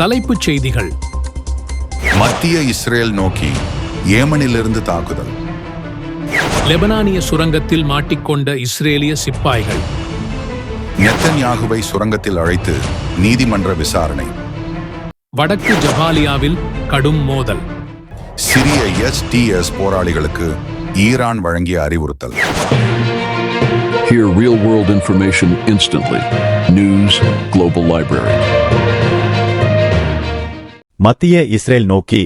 தலைப்புச் செய்திகள். மத்திய இஸ்ரேல் நோக்கி ஏமனிலிருந்து தாக்குதல். லெபனானிய சுரங்கத்தில் மாட்டிக்கொண்ட இஸ்ரேலிய சிப்பாய்கள். நெத்தன்யாகுவை சுரங்கத்தில் அழைத்து நீதிமன்ற விசாரணை. வடக்கு ஜபாலியாவில் கடும் மோதல். சிரிய எஸ்டிஎஸ் போராளிகளுக்கு ஈரான் வழங்கிய அறிவுறுத்தல். Hear real world information instantly. News Global Library. மத்திய இஸ்ரேல் நோக்கி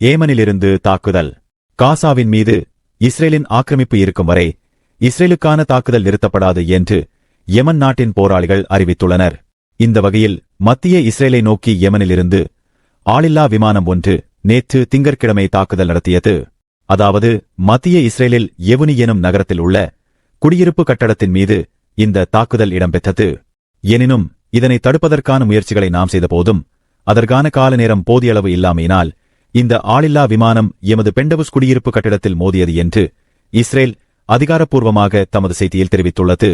ஏமனிலிருந்து தாக்குதல். காசாவின் மீது இஸ்ரேலின் ஆக்கிரமிப்பு இருக்கும் வரை இஸ்ரேலுக்கான தாக்குதல் நிறுத்தப்படாது என்று யெமன் நாட்டின் போராளிகள் அறிவித்துள்ளனர். இந்த வகையில் மத்திய இஸ்ரேலை நோக்கி யெமனிலிருந்து ஆளில்லா விமானம் ஒன்று நேற்று திங்கட்கிழமை தாக்குதல் நடத்தியது. அதாவது மத்திய இஸ்ரேலில் எவுனி எனும் நகரத்தில் உள்ள குடியிருப்பு கட்டடத்தின் மீது இந்த தாக்குதல் இடம்பெற்றது. எனினும் இதனை தடுப்பதற்கான முயற்சிகளை நாம் செய்தபோதும் அதற்கான கால நேரம் போதியளவு இல்லாமையினால் இந்த ஆளில்லா விமானம் எமது பெண்டவுஸ் குடியிருப்பு கட்டிடத்தில் மோதியது என்று இஸ்ரேல் அதிகாரப்பூர்வமாக தமது செய்தியில் தெரிவித்துள்ளது.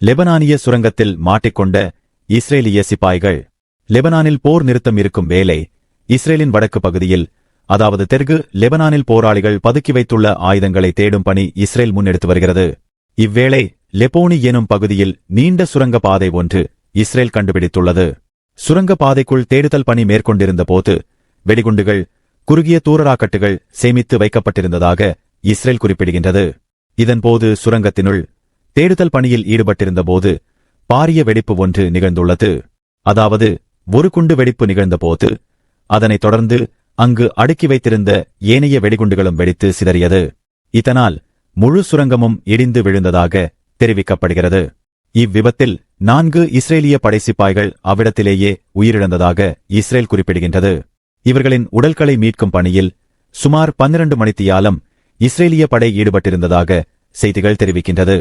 லெபனானிய சுரங்கத்தில் மாட்டிக்கொண்ட இஸ்ரேலிய சிப்பாய்கள். லெபனானில் போர் நிறுத்தம் இருக்கும் வேளை இஸ்ரேலின் வடக்கு பகுதியில் அதாவது தெற்கு லெபனானில் போராளிகள் பதுக்கி வைத்துள்ள ஆயுதங்களை தேடும் பணி இஸ்ரேல் முன்னெடுத்து வருகிறது. இவ்வேளை லெபோனி எனும் பகுதியில் நீண்ட சுரங்க பாதை ஒன்று இஸ்ரேல் கண்டுபிடித்துள்ளது. சுரங்கப்பாதைக்குள் தேடுதல் பணி மேற்கொண்டிருந்த போது வெடிகுண்டுகள் குறுகிய தூரராக்கட்டுகள் சேமித்து வைக்கப்பட்டிருந்ததாக இஸ்ரேல் குறிப்பிடுகின்றது. இதன்போது சுரங்கத்தினுள் தேடுதல் பணியில் ஈடுபட்டிருந்தபோது பாரிய வெடிப்பு ஒன்று நிகழ்ந்துள்ளது. அதாவது ஒரு குண்டு வெடிப்பு நிகழ்ந்தபோது அதனைத் தொடர்ந்து அங்கு அடுக்கி வைத்திருந்த ஏனைய வெடிகுண்டுகளும் வெடித்து சிதறியது. இதனால் முழு சுரங்கமும் இடிந்து விழுந்ததாக தெரிவிக்கப்படுகிறது. இவ்விபத்தில் நான்கு இஸ்ரேலிய படைசிப்பாய்கள் அவ்விடத்திலேயே உயிரிழந்ததாக இஸ்ரேல் குறிப்பிடுகின்றது. இவர்களின் உடல்களை மீட்கும் பணியில் சுமார் பன்னிரண்டு மணித்தியாலம் இஸ்ரேலிய படை ஈடுபட்டிருந்ததாக செய்திகள் தெரிவிக்கின்றது.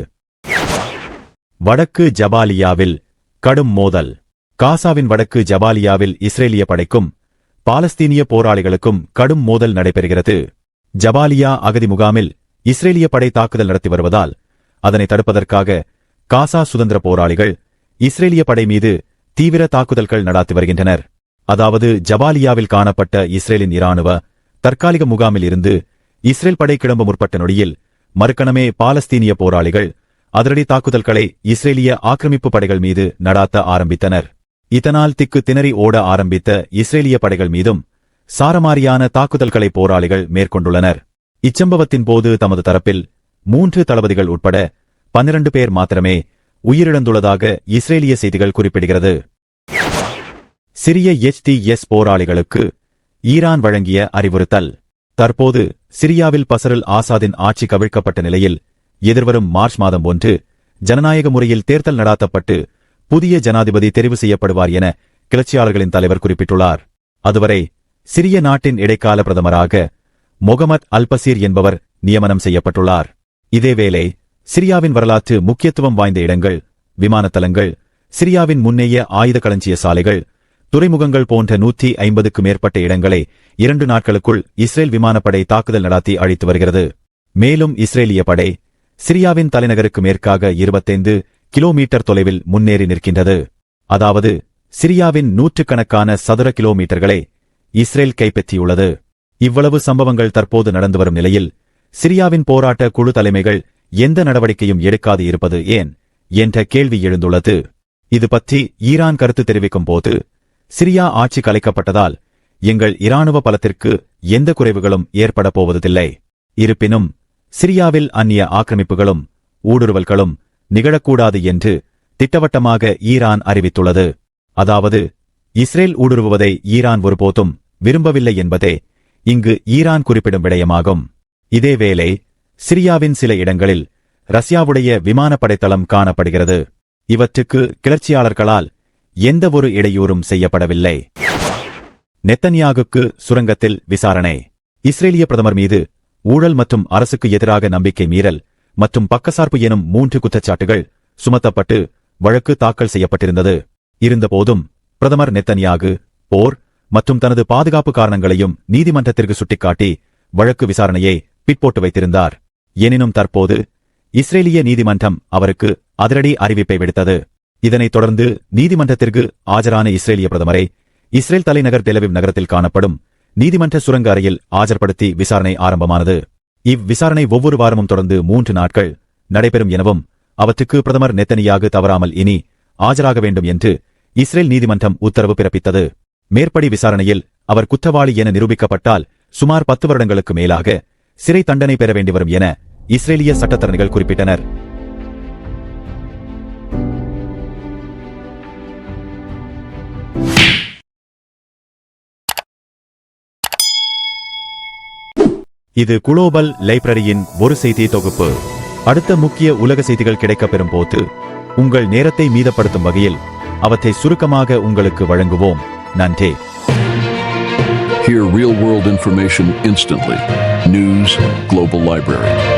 வடக்கு ஜபாலியாவில் கடும் மோதல். காசாவின் வடக்கு ஜபாலியாவில் இஸ்ரேலிய படைக்கும் பாலஸ்தீனிய போராளிகளுக்கும் கடும் மோதல் நடைபெறுகிறது. ஜபாலியா அகதி முகாமில் இஸ்ரேலிய படை தாக்குதல் நடத்தி வருவதால் அதனை தடுப்பதற்காக காசா சுதந்திர போராளிகள் இஸ்ரேலிய படை மீது தீவிர தாக்குதல்கள் நடாத்தி வருகின்றனர். அதாவது ஜபாலியாவில் காணப்பட்ட இஸ்ரேலின் இராணுவ தற்காலிக முகாமில் இருந்து இஸ்ரேல் படை கிளம்ப முற்பட்ட நொடியில் மறுக்கணமே பாலஸ்தீனிய போராளிகள் அதிரடி தாக்குதல்களை இஸ்ரேலிய ஆக்கிரமிப்பு படைகள் மீது நடாத்த ஆரம்பித்தனர். இதனால் திக்கு திணறி ஓட ஆரம்பித்த இஸ்ரேலிய படைகள் மீதும் சாரமாரியான தாக்குதல்களை போராளிகள் மேற்கொண்டுள்ளனர். இச்சம்பவத்தின் போது தமது தரப்பில் மூன்று தளபதிகள் உட்பட பன்னிரண்டு பேர் மாத்திரமே உயிரிழந்துள்ளதாக இஸ்ரேலிய செய்திகள் குறிப்பிடுகிறது. சிரிய எச் போராளிகளுக்கு ஈரான் வழங்கிய அறிவுறுத்தல். தற்போது சிரியாவில் பசருல் ஆசாதின் ஆட்சி கவிழ்க்கப்பட்ட நிலையில் எதிர்வரும் மார்ச் மாதம் ஒன்று ஜனநாயக முறையில் தேர்தல் நடாத்தப்பட்டு புதிய ஜனாதிபதி தெரிவு செய்யப்படுவார் என கிளர்ச்சியாளர்களின் தலைவர் குறிப்பிட்டுள்ளார். அதுவரை சிரிய நாட்டின் இடைக்கால பிரதமராக மொகமத் அல்பசீர் என்பவர் நியமனம் செய்யப்பட்டுள்ளார். இதேவேளை சிரியாவின் வரலாற்று முக்கியத்துவம் வாய்ந்த இடங்கள் விமானத்தலங்கள் சிரியாவின் முன்னேய ஆயுத களஞ்சிய சாலைகள் துறைமுகங்கள் போன்ற நூற்றி ஐம்பதுக்கு மேற்பட்ட இடங்களை இரண்டு நாட்களுக்குள் இஸ்ரேல் விமானப்படை தாக்குதல் நடாத்தி அழித்து வருகிறது. மேலும் இஸ்ரேலிய படை சிரியாவின் தலைநகருக்கு மேற்காக இருபத்தைந்து கிலோமீட்டர் தொலைவில் முன்னேறி நிற்கின்றது. அதாவது சிரியாவின் நூற்றுக்கணக்கான சதுர கிலோமீட்டர்களை இஸ்ரேல் கைப்பற்றியுள்ளது. இவ்வளவு சம்பவங்கள் தற்போது நடந்து வரும் நிலையில் சிரியாவின் போராட்ட குழு தலைமைகள் எந்த நடவடிக்கையும் எடுக்காது இருப்பது ஏன்? என்ற கேள்வி எழுந்துள்ளது. இது பற்றி ஈரான் கருத்து தெரிவிக்கும் போது சிரியா ஆட்சி கலைக்கப்பட்டதால் எங்கள் இராணுவ பலத்திற்கு எந்த குறைவுகளும் ஏற்பட போவதில்லை. இருப்பினும் சிரியாவில் அந்நிய ஆக்கிரமிப்புகளும் ஊடுருவல்களும் நிகழக்கூடாது என்று திட்டவட்டமாக ஈரான் அறிவித்துள்ளது. அதாவது இஸ்ரேல் ஊடுருவுவதை ஈரான் ஒருபோதும் விரும்பவில்லை என்பதே இங்கு ஈரான் குறிப்பிடும் விடயமாகும். இதேவேளை சிரியாவின் சில இடங்களில் ரஷ்யாவுடைய விமானப்படைத்தளம் காணப்படுகிறது. இவற்றுக்கு கிளர்ச்சியாளர்களால் எந்தவொரு இடையூறும் செய்யப்படவில்லை. நெத்தன்யாகுக்கு சுரங்கத்தில் விசாரணை. இஸ்ரேலிய பிரதமர் மீது ஊழல் மற்றும் அரசுக்கு எதிராக நம்பிக்கை மீறல் மற்றும் பக்கசார்பு எனும் மூன்று குற்றச்சாட்டுகள் சுமத்தப்பட்டு வழக்கு தாக்கல் செய்யப்பட்டிருந்தது. இருந்தபோதும் பிரதமர் நெத்தன்யாகு போர் மற்றும் தனது பாதுகாப்பு காரணங்களையும் நீதிமன்றத்திற்கு சுட்டிக்காட்டி வழக்கு விசாரணையை பிற்போட்டு வைத்திருந்தார். எனினும் தற்போது இஸ்ரேலிய நீதிமன்றம் அவருக்கு அதிரடி அறிவிப்பை விடுத்தது. இதனைத் தொடர்ந்து நீதிமன்றத்திற்கு ஆஜரான இஸ்ரேலிய பிரதமரை இஸ்ரேல் தலைநகர் தெலவிவ் நகரத்தில் காணப்படும் நீதிமன்ற சுரங்க அறையில் ஆஜர்படுத்தி விசாரணை ஆரம்பமானது. இவ்விசாரணை ஒவ்வொரு வாரமும் தொடர்ந்து மூன்று நாட்கள் நடைபெறும் எனவும் அவற்றுக்கு பிரதமர் நெத்தனியாக தவறாமல் இனி ஆஜராக வேண்டும் என்று இஸ்ரேல் நீதிமன்றம் உத்தரவு பிறப்பித்தது. மேற்படி விசாரணையில் அவர் குற்றவாளி என நிரூபிக்கப்பட்டால் சுமார் பத்து வருடங்களுக்கு மேலாக சிறை தண்டனை பெற வேண்டி வரும் என இஸ்ரேலிய சட்டத்தரணிகள் குறிப்பிட்டனர். இது குளோபல் லைப்ரரியின் ஒரு செய்தி தொகுப்பு. அடுத்த முக்கிய உலக செய்திகள் கிடைக்கப்பெறும் போது உங்கள் நேரத்தை மீதப்படுத்தும் வகையில் அவற்றை சுருக்கமாக உங்களுக்கு வழங்குவோம். நன்றி. Hear real world information instantly. News Global Library.